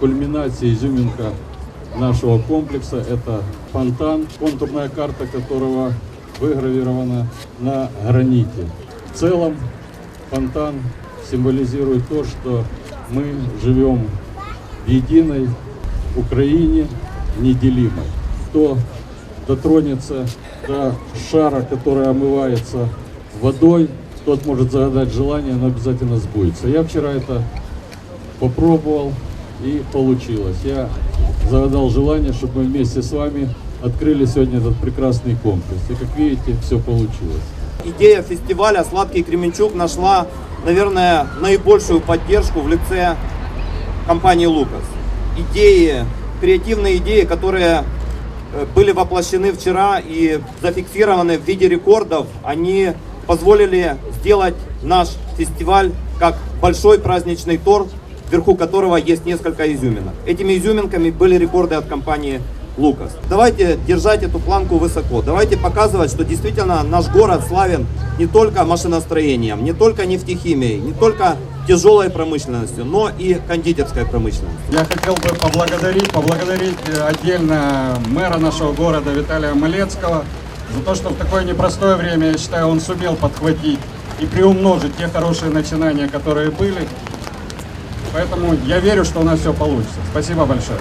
кульминация, изюминка нашего комплекса. Это фонтан, контурная карта которого выгравирована на граните. В целом фонтан символизирует то, что мы живем в единой Украине неделимой. Кто дотронется до шара, который омывается водой, тот может загадать желание, но обязательно сбудется. Я вчера это попробовал и получилось. Я загадал желание, чтобы мы вместе с вами открыли сегодня этот прекрасный комплекс. И как видите, все получилось. идея фестиваля «Сладкий Кременчук» нашла, наверное, наибольшую поддержку в лице компании «Лукас». Идеи, креативные идеи, которые э, были воплощены вчера и зафиксированы в виде рекордов, они позволили сделать наш фестиваль как большой праздничный торт, вверху которого есть несколько изюминок. Этими изюминками были рекорды от компании Лукас. Давайте держать эту планку высоко. Давайте показывать, что действительно наш город славен не только машиностроением, не только нефтехимией, не только тяжелой промышленностью, но и кондитерской промышленностью. Я хотел бы поблагодарить, поблагодарить э, отдельно мэра нашего города Виталия Малецкого за то, что в такое непростое время, я считаю, он сумел подхватить и приумножить те хорошие начинания, которые были. Поэтому я верю, что у нас все получится. Спасибо большое.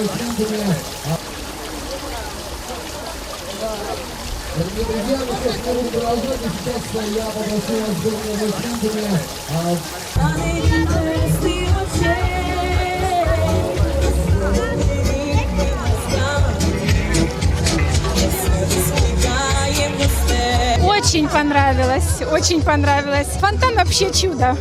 Аплодисменты. Дорогие друзья, мы будем продолжать, сейчас я попрошу вас дорогими зрителями. а, Очень понравилось, очень понравилось. Фонтан вообще чудо.